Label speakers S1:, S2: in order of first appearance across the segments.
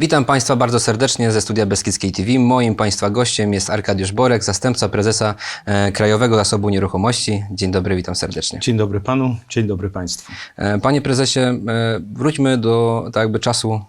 S1: Witam Państwa bardzo serdecznie ze studia Beskidzkiej TV. Moim Państwa gościem jest Arkadiusz Borek, zastępca prezesa e, Krajowego Zasobu Nieruchomości. Dzień dobry, witam serdecznie.
S2: Dzień dobry panu, dzień dobry państwu.
S1: E, Panie prezesie, e, wróćmy do tak jakby czasu,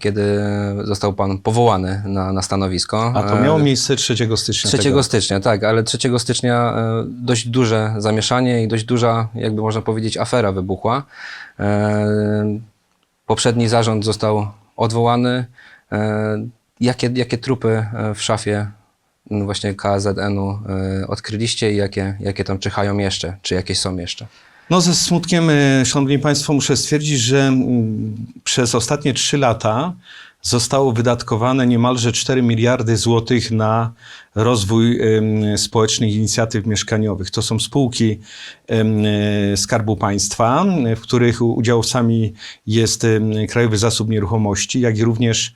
S1: kiedy został Pan powołany na, na stanowisko.
S2: A to miało miejsce 3 stycznia.
S1: 3
S2: tego.
S1: stycznia, tak, ale 3 stycznia dość duże zamieszanie i dość duża, jakby można powiedzieć, afera wybuchła. Poprzedni zarząd został odwołany. E, Jakie, jakie trupy e, w szafie no właśnie KZN-u e, odkryliście i jakie, jakie tam czyhają jeszcze? Czy jakieś są jeszcze?
S2: No ze smutkiem, szanowni państwo, muszę stwierdzić, że mm, przez ostatnie 3 lata zostało wydatkowane niemalże 4 miliardy złotych na rozwój społecznych inicjatyw mieszkaniowych. To są spółki e, Skarbu Państwa, e, w których udziałowcami jest Krajowy Zasób Nieruchomości, jak i również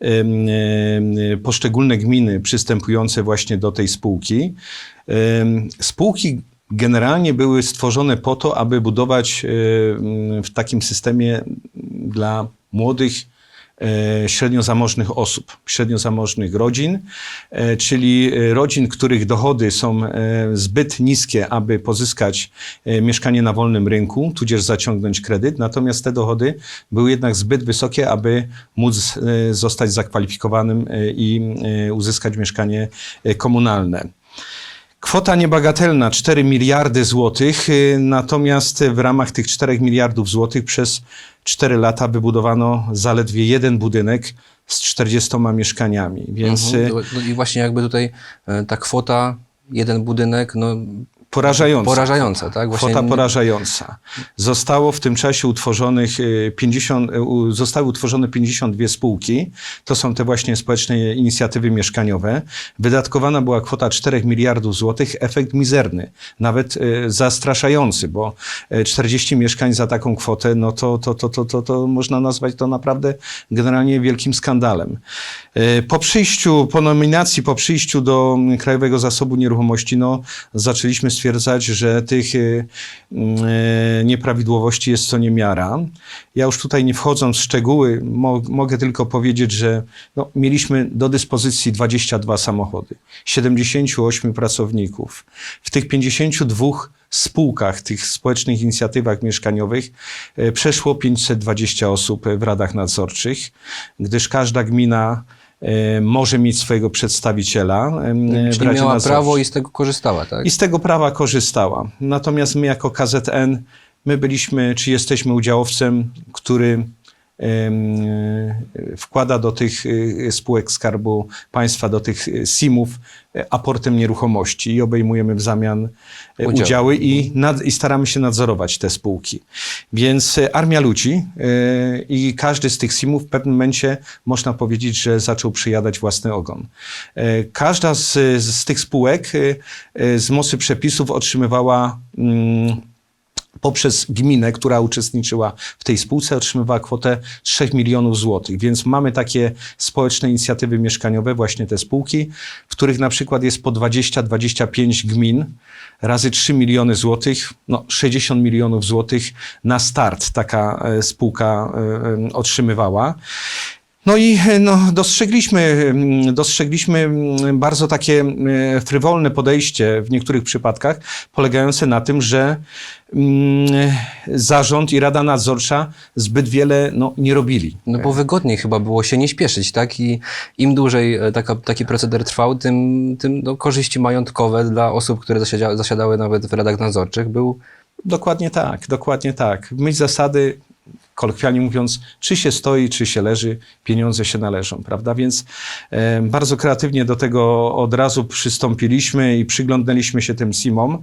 S2: em, poszczególne gminy przystępujące właśnie do tej spółki. Spółki generalnie były stworzone po to, aby budować e, w takim systemie dla młodych, e, średnio zamożnych osób, średnio zamożnych rodzin, e, czyli e, rodzin, których dochody są zbyt niskie, aby pozyskać mieszkanie na wolnym rynku, tudzież zaciągnąć kredyt, natomiast te dochody były jednak zbyt wysokie, aby móc zostać zakwalifikowanym i uzyskać mieszkanie komunalne. Kwota niebagatelna 4 miliardy złotych, y, natomiast w ramach tych 4 miliardów złotych przez 4 lata wybudowano zaledwie jeden budynek z 40 mieszkaniami. Więc y,
S1: Mhm. No I właśnie jakby tutaj e, ta kwota, jeden budynek, no
S2: porażająca.
S1: porażająca, tak? Właśnie
S2: Kwota porażająca. Zostało w tym czasie utworzonych y, 50, y, u- zostały utworzone 52 spółki. To są te właśnie społeczne inicjatywy mieszkaniowe. Wydatkowana była kwota 4 miliardów złotych. Efekt mizerny, nawet y, zastraszający, bo y, 40 mieszkań za taką kwotę, no to, to, to, to, to, to można nazwać to naprawdę generalnie wielkim skandalem. Y, Po przyjściu, po nominacji, po przyjściu do mm, Krajowego Zasobu Nieruchomości, no, zaczęliśmy stwierdzać, że tych y, y, nieprawidłowości jest co niemiara. Ja już tutaj nie wchodząc w szczegóły, mo mogę tylko powiedzieć, że no, mieliśmy do dyspozycji 22 samochody, 78 pracowników. W tych 52 spółkach, tych społecznych inicjatywach mieszkaniowych e, przeszło 520 osób w radach nadzorczych, gdyż każda gmina może mieć swojego przedstawiciela w
S1: Czyli miała prawo i z tego korzystała, tak?
S2: I z tego prawa korzystała. Natomiast my jako KZN, my byliśmy, czy jesteśmy udziałowcem, który e, wkłada do tych e, spółek Skarbu Państwa, do tych e, SIM-ów e, aportem nieruchomości i obejmujemy w zamian
S1: Udziały.
S2: udziały i, nad, i staramy się nadzorować te spółki. Więc armia ludzi i każdy z tych SIM-ów w pewnym momencie można powiedzieć, że zaczął przyjadać własny ogon. Każda z, z tych spółek z mocy przepisów otrzymywała mm, poprzez gminę, która uczestniczyła w tej spółce, otrzymywała kwotę 3 milionów złotych. Więc mamy takie społeczne inicjatywy mieszkaniowe, właśnie te spółki, w których na przykład jest po 20-25 gmin, razy 3 miliony złotych, no 60 milionów złotych na start taka e, spółka e, e, otrzymywała. No i e, no, dostrzegliśmy, mm, dostrzegliśmy mm, bardzo takie e, frywolne podejście w niektórych przypadkach, polegające na tym, że mm, zarząd i Rada Nadzorcza zbyt wiele no, nie robili.
S1: No bo wygodniej chyba było się nie śpieszyć, tak? I im dłużej e, taka, taki proceder trwał, tym, tym no, korzyści majątkowe dla osób, które zasiada, zasiadały nawet w radach nadzorczych był
S2: Dokładnie tak, dokładnie tak. W myśl zasady, kolokwialnie mówiąc, czy się stoi, czy się leży, pieniądze się należą, prawda? Więc e, bardzo kreatywnie do tego od razu przystąpiliśmy i przyglądnęliśmy się tym SIM-om.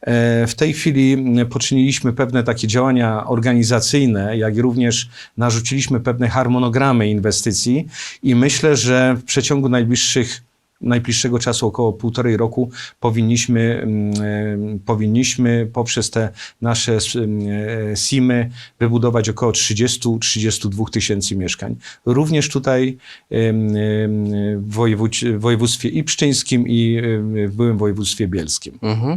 S2: E, w tej chwili poczyniliśmy pewne takie działania organizacyjne, jak i również narzuciliśmy pewne harmonogramy inwestycji i myślę, że w przeciągu najbliższych najbliższego czasu, około półtorej roku, powinniśmy, mm, e, powinniśmy poprzez te nasze mm, e, SIM-y wybudować około 30-32 tysięcy mieszkań. Również tutaj w wojewódź- w województwie i pszczyńskim, i w byłym województwie bielskim.
S1: Mhm.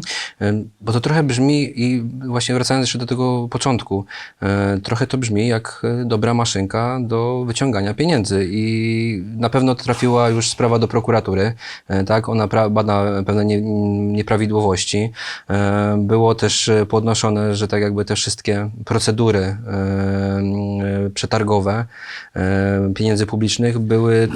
S1: Bo to trochę brzmi, i właśnie wracając jeszcze do tego początku, e, trochę to brzmi jak dobra maszynka do wyciągania pieniędzy i na pewno trafiła już sprawa do prokuratury, e, tak, ona bada pewne nie, nieprawidłowości. E, Było też e, podnoszone, że tak jakby te wszystkie procedury przetargowe pieniędzy publicznych były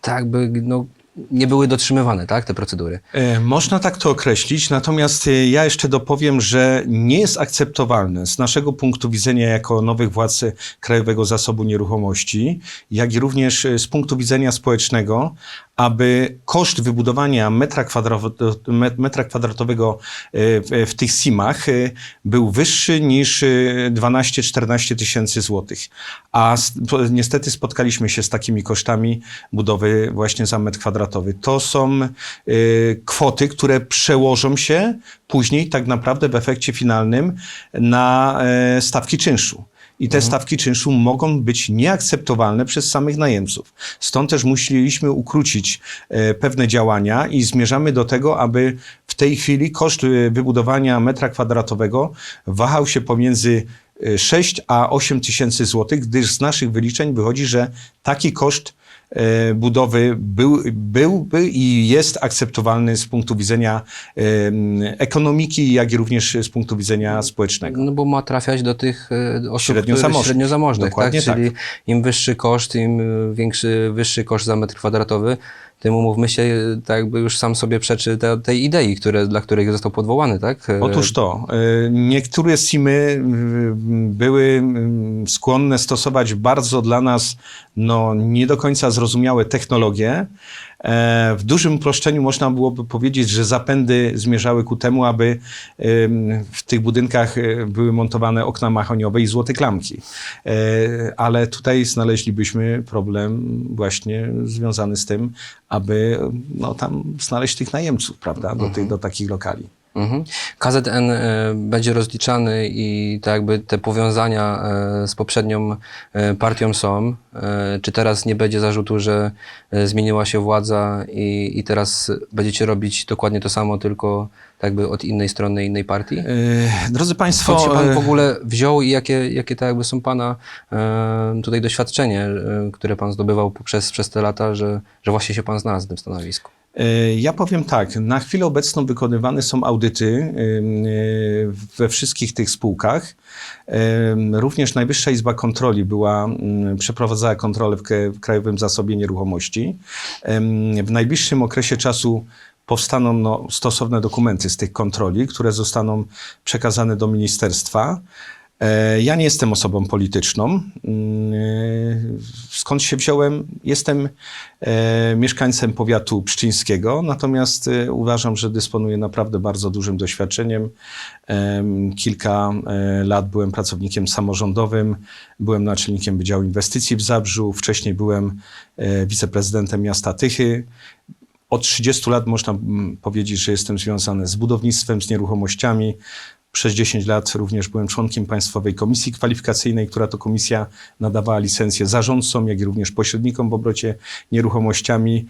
S1: tak by, no, nie były dotrzymywane, tak, te procedury.
S2: Można tak to określić, natomiast ja jeszcze dopowiem, że nie jest akceptowalne z naszego punktu widzenia jako nowych władz Krajowego Zasobu Nieruchomości, jak i również z punktu widzenia społecznego, aby koszt wybudowania metra, metra kwadratowego e, w, tych SIM-ach e, był wyższy niż e, 12-14 tysięcy złotych. A niestety spotkaliśmy się z takimi kosztami budowy właśnie za metr kwadratowy. To są kwoty, które przełożą się później tak naprawdę w efekcie finalnym na e, stawki czynszu. I te stawki czynszu mogą być nieakceptowalne przez samych najemców. Stąd też musieliśmy ukrócić e, pewne działania i zmierzamy do tego, aby w tej chwili koszt e, wybudowania metra kwadratowego wahał się pomiędzy e, 6 a 8 tysięcy złotych, gdyż z naszych wyliczeń wychodzi, że taki koszt e, budowy był, byłby i jest akceptowalny z punktu widzenia ekonomiki, jak i również z punktu widzenia społecznego.
S1: No bo ma trafiać do tych e, osób
S2: Średnio zamożnych.
S1: średnio zamożnych tak?
S2: Dokładnie tak.
S1: Czyli im wyższy koszt, im e, większy, wyższy koszt za metr kwadratowy, tym umówmy się, e, tak jakby już sam sobie przeczy te, tej idei, które, dla której został podwołany, tak? E,
S2: Otóż to, y, niektóre SIM-y były skłonne stosować bardzo dla nas no, nie do końca zrozumiałe technologie. E, W dużym uproszczeniu można byłoby powiedzieć, że zapędy zmierzały ku temu, aby w tych budynkach y, były montowane okna mahoniowe i złote klamki. E, Ale tutaj znaleźlibyśmy problem właśnie związany z tym, aby no, tam znaleźć tych najemców, prawda, do, tych, do takich lokali.
S1: Mhm. KZN e, będzie rozliczany i tak jakby te powiązania e, z poprzednią e, partią są. Czy teraz nie będzie zarzutu, że zmieniła się władza i, i teraz będziecie robić dokładnie to samo, tylko tak jakby od innej strony, innej partii?
S2: Drodzy Państwo,
S1: Skąd się pan w ogóle wziął i jakie, jakie tak jakby są pana tutaj doświadczenie, które pan zdobywał przez, przez te lata, że, że właśnie się pan znalazł w tym stanowisku?
S2: E, ja powiem tak, na chwilę obecną wykonywane są audyty e, we wszystkich tych spółkach. Em, Również Najwyższa Izba Kontroli była, mm, przeprowadzała kontrolę w Krajowym Zasobie Nieruchomości. W najbliższym okresie czasu powstaną no, stosowne dokumenty z tych kontroli, które zostaną przekazane do ministerstwa. E, Ja nie jestem osobą polityczną. Mm, e, Skąd się wziąłem? Jestem e, mieszkańcem powiatu pszczyńskiego, natomiast uważam, że dysponuję naprawdę bardzo dużym doświadczeniem. Em, Kilka lat byłem pracownikiem samorządowym, byłem naczelnikiem Wydziału Inwestycji w Zabrzu, wcześniej byłem wiceprezydentem miasta Tychy. Od 30 lat można mm, powiedzieć, że jestem związany z budownictwem, z nieruchomościami. Przez 10 lat również byłem członkiem Państwowej Komisji Kwalifikacyjnej, która to komisja nadawała licencję zarządcom, jak i również pośrednikom w obrocie nieruchomościami.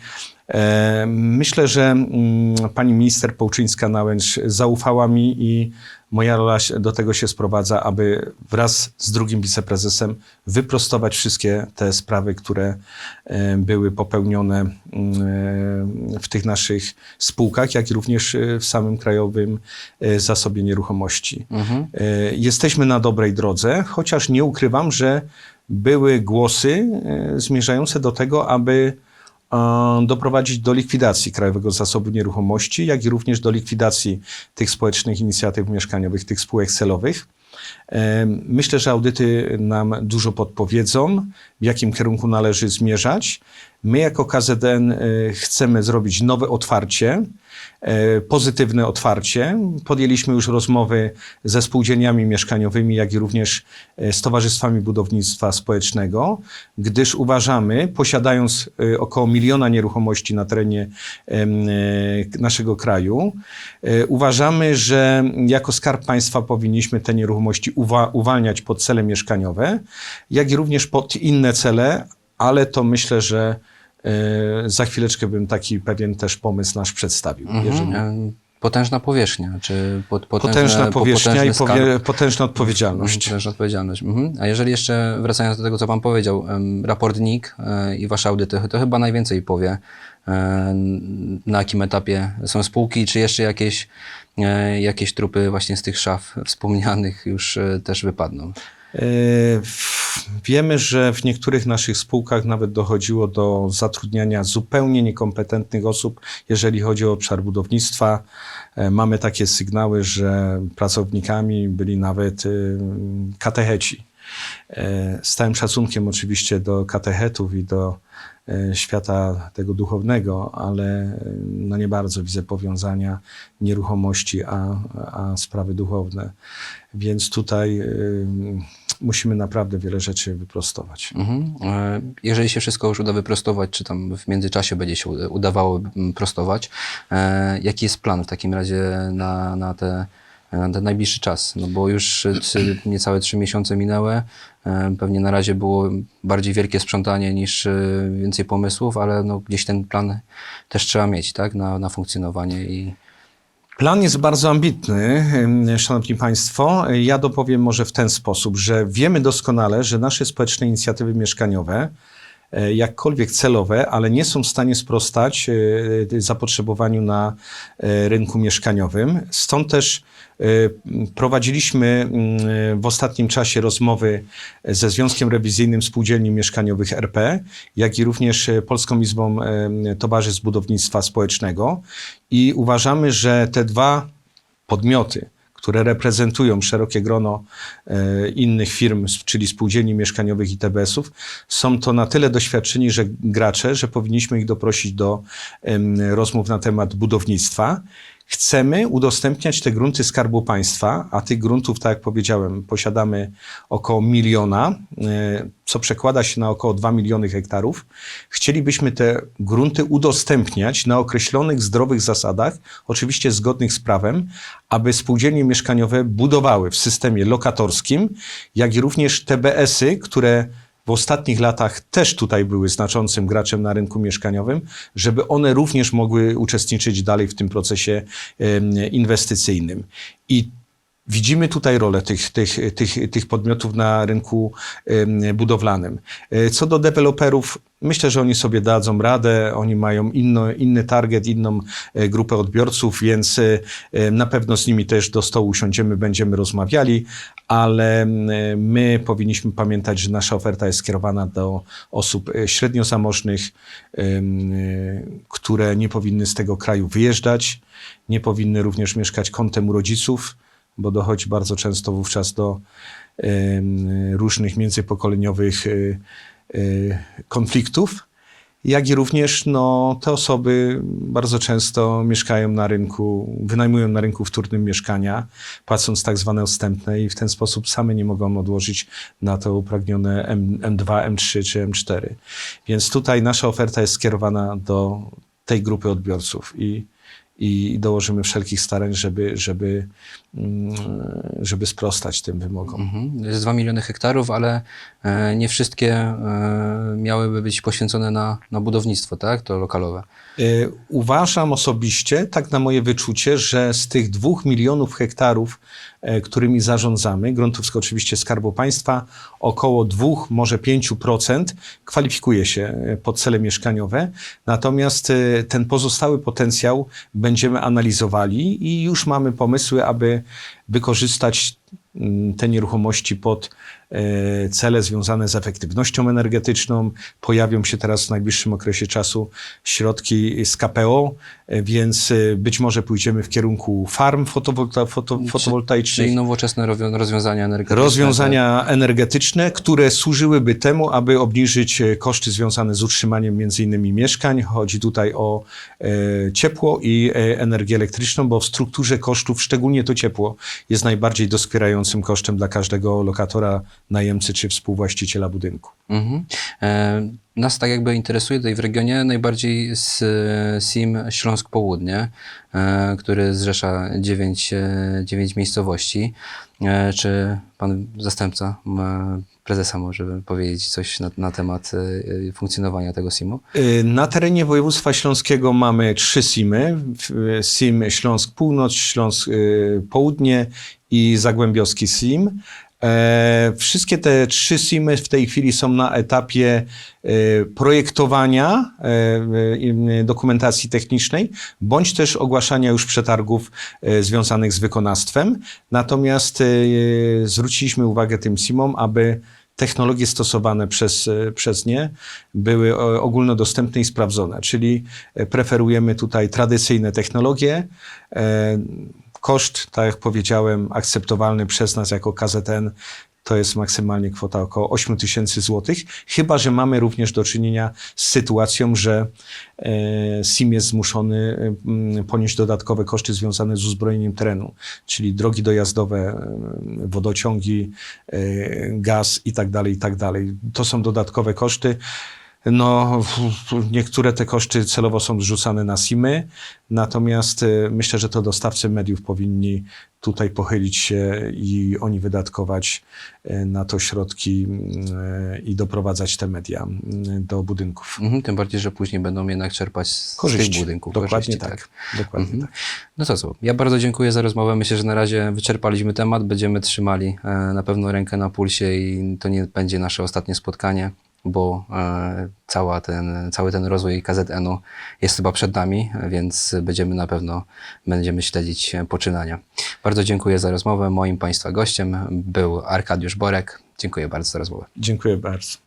S2: E, Myślę, że mm, pani minister Połczyńska-Nałęcz zaufała mi i moja rola do tego się sprowadza, aby wraz z drugim wiceprezesem wyprostować wszystkie te sprawy, które e, były popełnione mm, e, w tych naszych spółkach, jak i również e, w samym Krajowym Zasobie Nieruchomości. E, Jesteśmy na dobrej drodze, chociaż nie ukrywam, że były głosy zmierzające do tego, aby doprowadzić do likwidacji Krajowego Zasobu Nieruchomości, jak i również do likwidacji tych społecznych inicjatyw mieszkaniowych, tych spółek celowych. E, Myślę, że audyty nam dużo podpowiedzą, w jakim kierunku należy zmierzać. My jako KZN y, chcemy zrobić nowe otwarcie, e, pozytywne otwarcie. Podjęliśmy już rozmowy ze spółdzielniami mieszkaniowymi, jak i również e, z towarzystwami budownictwa społecznego, gdyż uważamy, posiadając e, około miliona nieruchomości na terenie e, naszego kraju, e, uważamy, że jako Skarb Państwa powinniśmy te nieruchomości uwa- uwalniać pod cele mieszkaniowe, jak i również pod inne cele, ale to myślę, że e, za chwileczkę bym taki pewien też pomysł nasz przedstawił. Jeżeli
S1: Mhm. E, Potężna powierzchnia, czy pot, potężne,
S2: potężna
S1: po-
S2: powierzchnia i powie, potężna odpowiedzialność.
S1: Potężna odpowiedzialność. Mhm. A jeżeli jeszcze wracając do tego, co Pan powiedział, raport NIK e, i Wasze audyty, to chyba najwięcej powie, e, na jakim etapie są spółki, czy jeszcze jakieś, e, jakieś trupy właśnie z tych szaf wspomnianych już e, też wypadną.
S2: E, Wiemy, że w niektórych naszych spółkach nawet dochodziło do zatrudniania zupełnie niekompetentnych osób, jeżeli chodzi o obszar budownictwa. E, Mamy takie sygnały, że pracownikami byli nawet y, katecheci. E, Z całym szacunkiem oczywiście do katechetów i do e, świata tego duchownego, ale no nie bardzo widzę powiązania nieruchomości, a, a sprawy duchowne. Więc tutaj y, musimy naprawdę wiele rzeczy wyprostować.
S1: Mhm. E, Jeżeli się wszystko już uda wyprostować, czy tam w międzyczasie będzie się uda- udawało prostować, e, jaki jest plan w takim razie na, na, te, na ten najbliższy czas? No bo już e, niecałe trzy miesiące minęły. E, Pewnie na razie było bardziej wielkie sprzątanie niż e, więcej pomysłów, ale no gdzieś ten plan też trzeba mieć, tak? Na, na funkcjonowanie i
S2: Plan jest bardzo ambitny, Szanowni Państwo. Ja dopowiem może w ten sposób, że wiemy doskonale, że nasze społeczne inicjatywy mieszkaniowe, e, jakkolwiek celowe, ale nie są w stanie sprostać e, zapotrzebowaniu na e, rynku mieszkaniowym. Stąd też e, prowadziliśmy mm, w ostatnim czasie rozmowy ze Związkiem Rewizyjnym Spółdzielni Mieszkaniowych RP, jak i również e, Polską Izbą e, Towarzystw Budownictwa Społecznego i uważamy, że te dwa podmioty, które reprezentują szerokie grono e, innych firm, czyli spółdzielni mieszkaniowych i TBS-ów, są to na tyle doświadczeni że gracze, że powinniśmy ich doprosić do em, rozmów na temat budownictwa. Chcemy udostępniać te grunty Skarbu Państwa, a tych gruntów, tak jak powiedziałem, posiadamy około miliona, e, co przekłada się na około 2 miliony hektarów. Chcielibyśmy te grunty udostępniać na określonych zdrowych zasadach, oczywiście zgodnych z prawem, aby spółdzielnie mieszkaniowe budowały w systemie lokatorskim, jak i również TBS-y, które w ostatnich latach też tutaj były znaczącym graczem na rynku mieszkaniowym, żeby one również mogły uczestniczyć dalej w tym procesie inwestycyjnym. I Widzimy tutaj rolę tych, tych, tych, tych podmiotów na rynku budowlanym. E, Co do deweloperów, myślę, że oni sobie dadzą radę, oni mają inno, inny target, inną e, grupę odbiorców, więc e, na pewno z nimi też do stołu usiądziemy, będziemy rozmawiali, ale m, my powinniśmy pamiętać, że nasza oferta jest skierowana do osób e, średnio zamożnych, e, które nie powinny z tego kraju wyjeżdżać, nie powinny również mieszkać kątem u rodziców, bo dochodzi bardzo często wówczas do różnych międzypokoleniowych y, konfliktów, jak i również no, te osoby bardzo często mieszkają na rynku, wynajmują na rynku wtórnym mieszkania, płacąc tak zwane odstępne i w ten sposób same nie mogą odłożyć na to upragnione M, M2, M3 czy M4. Więc tutaj nasza oferta jest skierowana do tej grupy odbiorców i i dołożymy wszelkich starań, żeby, żeby, żeby sprostać tym wymogom.
S1: Mhm. Jest 2 miliony hektarów, ale e, nie wszystkie e, miałyby być poświęcone na, na budownictwo, tak? To lokalowe.
S2: Y, Uważam osobiście, tak na moje wyczucie, że z tych dwóch milionów hektarów, e, którymi zarządzamy, gruntów oczywiście Skarbu Państwa, około dwóch, może 5% kwalifikuje się e, pod cele mieszkaniowe. Natomiast e, ten pozostały potencjał będziemy analizowali i już mamy pomysły, aby wykorzystać mm, te nieruchomości pod cele związane z efektywnością energetyczną. Pojawią się teraz w najbliższym okresie czasu środki z KPO, e, więc e, być może pójdziemy w kierunku farm fotowolta, foto, fotowoltaicznych.
S1: Czyli nowoczesne rozwią- rozwiązania energetyczne.
S2: Rozwiązania energetyczne, które służyłyby temu, aby obniżyć e, koszty związane z utrzymaniem między innymi mieszkań. Chodzi tutaj o e, ciepło i e, energię elektryczną, bo w strukturze kosztów, szczególnie to ciepło, jest najbardziej doskwierającym kosztem dla każdego lokatora, najemcy czy współwłaściciela budynku.
S1: Mhm. E, nas tak jakby interesuje tutaj w regionie najbardziej s, SIM Śląsk Południe, e, który zrzesza dziewięć, e, dziewięć miejscowości. E, czy pan zastępca prezesa może powiedzieć coś na, na temat e, funkcjonowania tego SIM-u?
S2: Na terenie województwa śląskiego mamy trzy SIM-y. SIM Śląsk Północ, Śląsk Południe i Zagłębiowski SIM. E, Wszystkie te trzy SIM-y w tej chwili są na etapie e, projektowania e, dokumentacji technicznej, bądź też ogłaszania już przetargów związanych z wykonawstwem. Natomiast zwróciliśmy uwagę tym SIM-om, aby technologie stosowane przez, przez nie były ogólnodostępne i sprawdzone, czyli preferujemy tutaj tradycyjne technologie. Koszt, tak jak powiedziałem, akceptowalny przez nas jako KZN to jest maksymalnie kwota około 8 tysięcy złotych, chyba że mamy również do czynienia z sytuacją, że e, SIM jest zmuszony e, m, ponieść dodatkowe koszty związane z uzbrojeniem terenu, czyli drogi dojazdowe, e, wodociągi, e, gaz i tak dalej, i tak dalej. To są dodatkowe koszty. No, niektóre te koszty celowo są zrzucane na SIM-y, natomiast e, myślę, że to dostawcy mediów powinni tutaj pochylić się i oni wydatkować e, na to środki e, i doprowadzać te media do budynków.
S1: Mhm, tym bardziej, że później będą jednak czerpać z
S2: Korzyści.
S1: tych budynków.
S2: Dokładnie
S1: korzyści,
S2: tak. Dokładnie tak.
S1: No to co, ja bardzo dziękuję za rozmowę. Myślę, że na razie wyczerpaliśmy temat, będziemy trzymali e, na pewno rękę na pulsie i to nie będzie nasze ostatnie spotkanie, bo e, cała ten, cały ten rozwój KZN-u jest chyba przed nami, więc będziemy na pewno będziemy śledzić poczynania. Bardzo dziękuję za rozmowę. Moim Państwa gościem był Arkadiusz Borek. Dziękuję bardzo za rozmowę.
S2: Dziękuję bardzo.